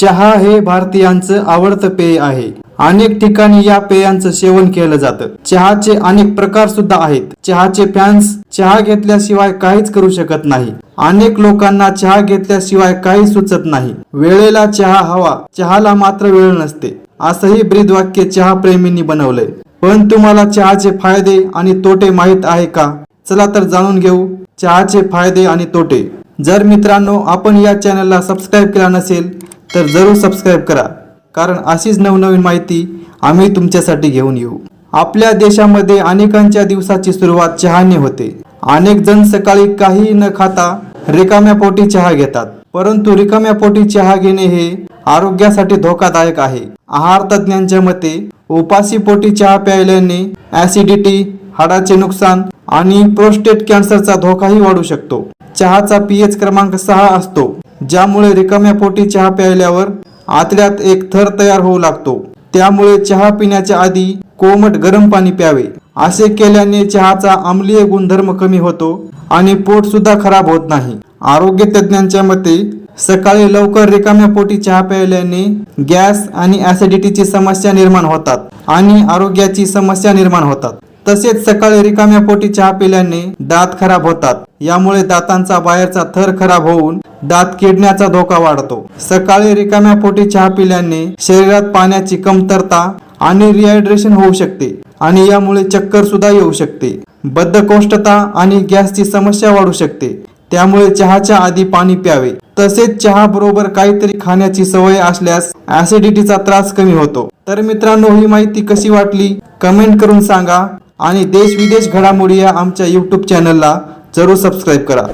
चहा हे भारतीयांचं आवडतं पेय आहे. अनेक ठिकाणी या पेयांचं सेवन केलं जातं. चहाचे अनेक प्रकार सुद्धा आहेत. चहाचे फॅन्स चहा घेतल्याशिवाय काहीच करू शकत नाही. अनेक लोकांना चहा घेतल्याशिवाय काही सुचत नाही. वेळेला चहा हवा चहाला मात्र वेळ नसते. असंही ब्रीद वाक्य चहा प्रेमींनी बनवलंय. पण तुम्हाला चहाचे फायदे आणि तोटे माहीत आहे का? चला तर जाणून घेऊ. चहाचे फायदे आणि तोटे. जर मित्रांनो आपण या चॅनलला सबस्क्राईब केला नसेल तर जरूर सबस्क्राईब करा. कारण अशीच नवनवीन माहिती आम्ही तुमच्यासाठी घेऊन येऊ. आपल्या देशामध्ये अनेकांच्या दिवसाची सुरुवात चहाने होते. अनेक जण सकाळी काही न खाता रिकाम्या पोटी चहा घेतात. परंतु रिकाम्या पोटी चहा घेणे हे आरोग्यासाठी धोकादायक आहे. आहार तज्ज्ञांच्या मते उपासी पोटी चहा प्यायल्याने ऍसिडिटी हाडाचे नुकसान आणि प्रोस्टेट कॅन्सरचा धोकाही वाढू शकतो. चहाचा पीएच क्रमांक सहा असतो. ज्यामुळे रिकाम्या पोटी चहा प्यायल्यावर आतल्यात एक थर तयार होऊ लागतो. त्यामुळे चहा पिण्याच्या आधी कोमट गरम पाणी प्यावे. असे केल्याने चहाचा आम्लीय गुणधर्म कमी होतो आणि पोट सुद्धा खराब होत नाही. आरोग्य तज्ज्ञांच्या मते सकाळी लवकर रिकाम्या पोटी चहा प्यायल्याने गॅस आणि ऍसिडिटीची समस्या निर्माण होतात आणि आरोग्याची समस्या निर्माण होतात. तसेच सकाळी रिकाम्या पोटी चहा पिल्याने दात खराब होतात. यामुळे दातांचा बाहेरचा थर खराब होऊन दात किडण्याचा धोका वाढतो. सकाळी रिकाम्या पोटी चहा पिल्याने शरीरात पाण्याची कमतरता आणि रिहायड्रेशन होऊ शकते आणि यामुळे चक्कर सुद्धा येऊ शकते. बद्धकोष्ठता आणि गॅसची समस्या वाढू शकते. त्यामुळे चहाच्या आधी पाणी प्यावे. तसेच चहा बरोबर काहीतरी खाण्याची सवय असल्यास ऍसिडिटीचा त्रास कमी होतो. तर मित्रांनो ही माहिती कशी वाटली? कमेंट करून सांगा. आणि देश विदेश घडामोडी या आमच्या यूट्यूब चॅनलला जरूर सबस्क्राईब करा.